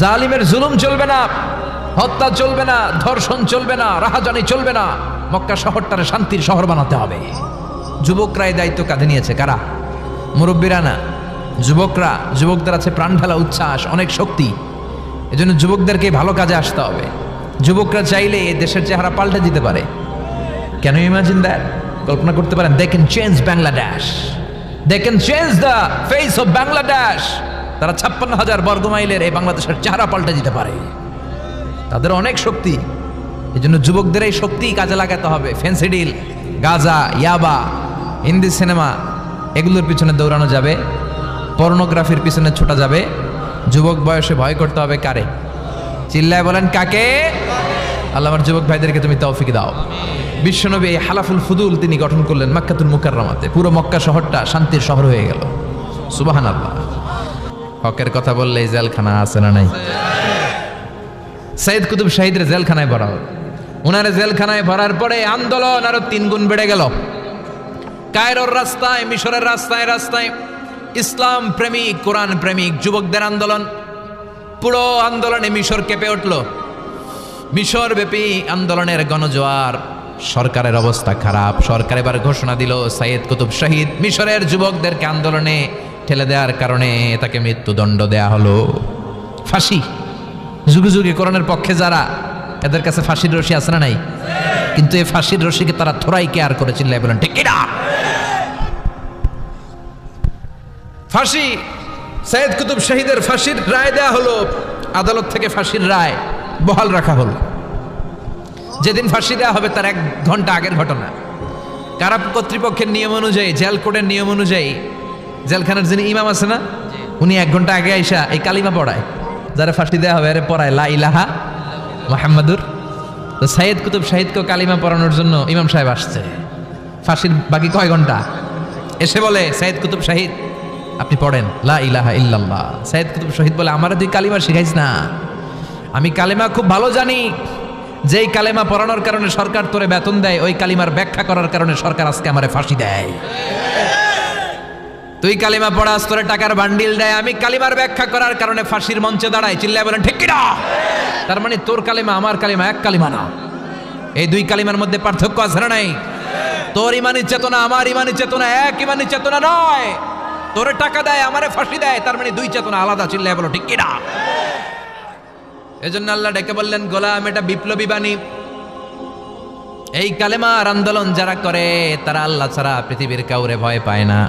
জালিমের জুলুম চলবে না, হত্যা চলবে না, ধর্ষণ চলবে না, রাহাজানি চলবে না। মক্কা শহরটারে শান্তির শহর বানাতে হবে। যুবকরা এই দায়িত্ব কাঁধে নিয়েছে, কারা? মুরব্বীরা না। যুবকরা, যুবকদের আছে প্রাণ ঢালা উচ্ছ্বাস, অনেক শক্তি। এজন্য যুবকদেরকে ভালো কাজে আসতে হবে। যুবকরা চাইলে দেশের চেহারা পাল্টে দিতে পারে। কেন ইমাজিন দ্যাট কল্পনা করতে পারেন they can change Bangladesh they can change the face of Bangladesh তারা ছাপ্পান্ন হাজার বর্গ মাইলের এই বাংলাদেশের চেহারা পাল্টে দিতে পারে। তাদের অনেক শক্তি। এই জন্য যুবকদের এই শক্তি কাজে লাগাতে হবে। ফেন্সিডিল গাজা, ইয়াবা, হিন্দি সিনেমা, এগুলোর পিছনে দৌড়ানো যাবে। পর্নোগ্রাফির পিছনে ছোটা যাবে। যুবক বয়সে ভয় করতে হবে কারে? চিল্লায় বলেন, কাকে? আল্লাহ আমার যুবক ভাইদেরকে তুমি তৌফিক দাও। বিশ্বনবী এই হালাফুল ফুদুল তিনি গঠন করলেন মাক্কাতুল মুকাররমাতে। পুরো মক্কা শহরটা শান্তির শহর হয়ে গেল। সুবাহান আল্লাহ হকের কথা বললে এই জেলখানা আছে না নাই? সাইদ কুতুব শাহিদের জেলখানায় ভরা ওনার জেলখানায় ভরার পরে আন্দোলন আরও তিন গুণ বেড়ে গেল। কায়রোর রাস্তায়, মিশরের রাস্তায় রাস্তায় ইসলাম প্রেমিক, কোরআন প্রেমিক, যুবকদের আন্দোলন। পুরো আন্দোলনে মিশর কেঁপে উঠল। মিশর ব্যাপী আন্দোলনের গণজোয়ার, সরকারের অবস্থা খারাপ। সরকার এবার ঘোষণা দিল সাইয়েদ কুতুব শহীদ মিশরের যুবকদেরকে আন্দোলনে ঠেলে দেওয়ার কারণে তাকে মৃত্যুদণ্ড দেয়া হলো। ফাঁসি। যুগে যুগে কোরআনের পক্ষে যারা, এদের কাছে ফাঁসির রশি আছে না নাই? কিন্তু এই ফাঁসির রশিকে তারা থোড়াই কেয়ার করে চিল্লাই বলেন, ঠিক কিনা? ফাঁসি। সৈয়দ কুতুব শহীদের ফাঁসির রায় দেয়া হলো, আদালত থেকে ফাঁসির রায় বহাল রাখা হলো। যেদিন ফাঁসি দেওয়া হবে তার এক ঘণ্টা আগের ঘটনা। কারা কর্তৃপক্ষের নিয়ম অনুযায়ী, জেল কোর্টের নিয়ম অনুযায়ী জেলখানার যিনি ইমাম আছে না, উনি এক ঘণ্টা আগে আইসা এই কালিমা পড়ায়। যারা ফাঁসি দেওয়া হবে আরে পড়ায়, লা ইলাহা মোহাম্মদুর তো সাইয়েদ কুতুব সাহিদকে কালিমা পড়ানোর জন্য ইমাম সাহেব আসছে। ফাঁসির বাকি কয় ঘণ্টা? এসে বলে, সাইয়েদ কুতুব শাহিদ আপনি পড়েন, লা ইলাহা ইল্লাল্লাহ। সাইয়েদ কুতুব শহীদ বলে, আমার তুই কালিমা শিখাইস না। আমি কালিমা খুব ভালো জানি। যেই কালেমা পড়ানোর কারণে সরকার তোরে বেতন দেয়, ওই কালিমার ব্যাখ্যা করার কারণে সরকার আজকে আমারে ফাঁসি দেয়। তুই কালিমা পড়াস, তোরে টাকার বান্ডিল দেয়। আমি কালিমার ব্যাখ্যা করার কারণে ফাঁসির মঞ্চে দাঁড়ায় চিল্লায় বলেন, ঠিক কিনা? তার মানে তোর কালিমা, আমার কালিমা, এক কালিমা না। এই দুই কালিমার মধ্যে পার্থক্য আছে না নাই? তোর ইমানি চেতনা, আমার ইমানি চেতনা, এক ইমানি চেতনা নয়। তোরে টাকা দেয়, আমারে ফাঁসি দেয়, তার মানে দুই চেতনা আলাদা। চিল্লায় বলো, ঠিক কিনা? এজন্য আল্লাহ ডেকে বললেন, গোলাম, এটা বিপ্লবী বাণী। এই কালেমার আন্দোলন যারা করে, তারা আল্লাহ ছাড়া পৃথিবীর কাউরে ভয় পায় না।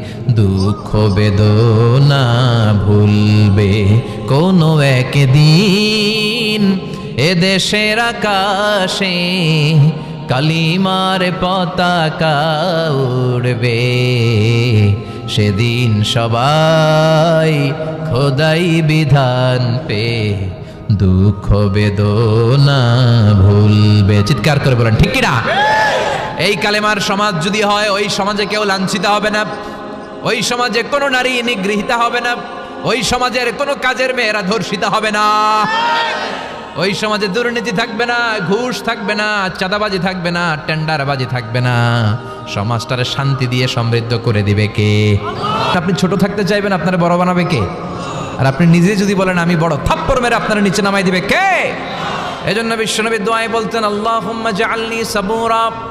দুঃখ বেদনা ভুলবে কোনো একদিন। এ দেশের আকাশে কালিমার পতাকা উড়বে। সেদিন সবাই খোদাই বিধান পে দুঃখ বেদনা ভুলবে। চিৎকার করে বলেন, ঠিক কিনা এই কালেমার সমাজ যদি হয়, ওই সমাজে কেউ লাঞ্ছিত হবে না। ওই সমাজে কোনো নারী নিগৃহীতা হবে না। ওই সমাজের কোনো কাজের মেয়েরা ধর্ষিত হবে না। ওই সমাজে দুর্নীতি থাকবে না, ঘুষ থাকবে না, চাঁদাবাজি থাকবে না, টেন্ডারবাজি থাকবে না। সমাজটারে শান্তি দিয়ে সমৃদ্ধ করে দিবে কে? আপনি ছোট থাকতে চাইবেন, আপনারা বড় বানাবে কে? আর আপনি নিজে যদি বলেন, আমি বড় থাপ্পর মেরে আপনারা নিচে নামাই দিবে কে? এজন্য বিশ্বনবী দোয়াই বলতেন আল্লাহ জাআলনি সাবুরা।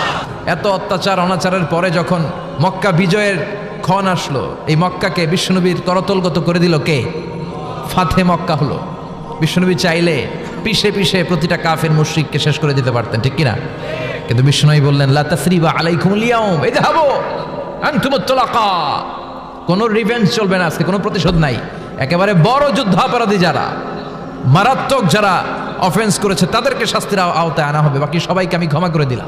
এত অত্যাচার, অনাচারের পরে যখন মক্কা বিজয়ের ক্ষণ আসলো, এই মক্কাকে বিশ্বনবীর তরতলগত করে দিল কে? ফাতে মক্কা হলো। বিশ্বনবী চাইলে পিষে পিষে প্রতিটা কাফের মুশ্রিককে শেষ করে দিতে পারতেন, ঠিক কিনা? কিন্তু বিষ্ণুই বললেন, লা তাসরিবা আলাইকুম লিয়াউম এই তুলাকা কোনো রিভেঞ্জ চলবে না আজকে, কোনো প্রতিশোধ নাই। একেবারে বড় যুদ্ধাপরাধী যারা, মারাত্মক যারা অফেন্স করেছে, তাদেরকে শাস্তির আওতায় আনা হবে, বাকি সবাইকে আমি ক্ষমা করে দিলাম।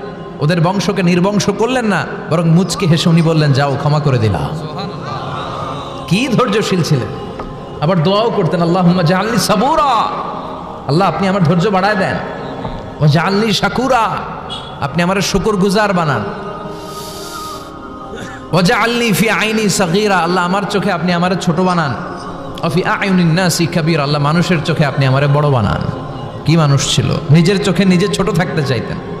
ওদের বংশকে নির্বংশ করলেন না, বরং মুচকে হেসে উনি বললেন, যাও, ক্ষমা করে দিলাম কি ধৈর্যশীল ছিলেন। আবার দোয়াও করতেন আল্লাহ জাহাল্লি সাবুরা। আল্লাহ, আপনি আমার ধৈর্য বাড়ায় দেন। ও জাহাল্লি শাকুরা। আপনি আমার শুকুর গুজার বানান। ও জাহাল্লি ফি আইনি সাগিরা। আল্লাহ, আমার চোখে আপনি আমার ছোট বানান। অফি আইনিন্নাসি কাবির। আল্লাহ, মানুষের চোখে আপনি আমারে বড় বানান। কি মানুষ ছিল? নিজের চোখে নিজে ছোট থাকতে চাইতেন।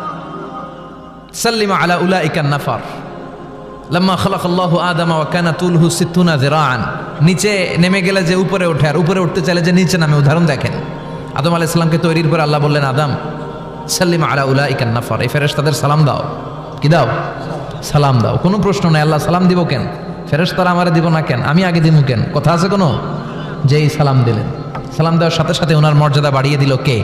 সাল্লিমা আলা উলাইকা নাফার। লাম্মা খালাক আল্লাহু আদামা ওয়া কানা তুলহু সিত্তুনা যিরাআন। নিচে নেমে গেলে যে উপরে ওঠে, আর উপরে উঠতে চাইলে যে নিচে নামে, উদাহরণ দেখেন। আদম আলাইহিস সালামকে তৈরির পর আল্লাহ বললেন, আদম, সাল্লিমা আলা উলাইকা নাফার। এই ফেরেশতাদের সালাম দাও। কি দাও? সালাম দাও। কোনো প্রশ্ন নাই, আল্লাহ সালাম দিব কেন? ফেরেশতারা আমারে দিব না কেন? আমি আগে দিব কেন? কথা আছে কোনো? যেই সালাম দিলেন। সালাম দেওয়ার সাথে সাথে ওনার মর্যাদা বাড়িয়ে দিল কে?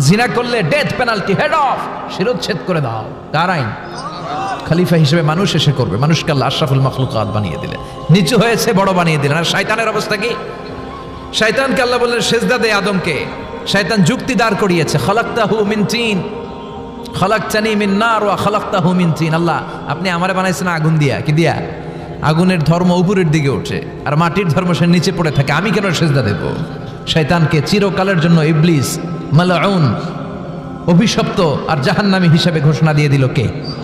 জিনা করলে ডেথ পেনাল্টি হেড অফ শিরোচ্ছেদ করে দাও। কার আইন খলিফা হিসেবে মানুষ এসে করবে। মানুষকে আল্লাহ আশরাফুল মখলুকাত বানিয়ে দিলেন নিচু হয়েছে, বড় বানিয়ে দিলেন। আর শয়তানের অবস্থা কি? শয়তানকে আল্লাহ বললেন, সেজদা দে আদমকে। শয়তান যুক্তি দাঁড় করিয়েছে। খলাক্তাহু মিন তিন। খলাকতানি মিন না নার ওয়া খলাকতাহু মিন তিন। আল্লাহ, আপনি আমারে বানাইছেন আগুন দিয়া। কি দিয়া? আগুনের ধর্ম উপরের দিকে ওঠে। আর মাটির ধর্ম সে নিচে পড়ে থাকে। আমি কেন সেজদা দেব? শয়তানকে চিরকালের জন্য ইবলিস মালাউন অভিশপ্ত আর জাহান্নামী হিসাবে ঘোষণা দিয়ে দিল কে?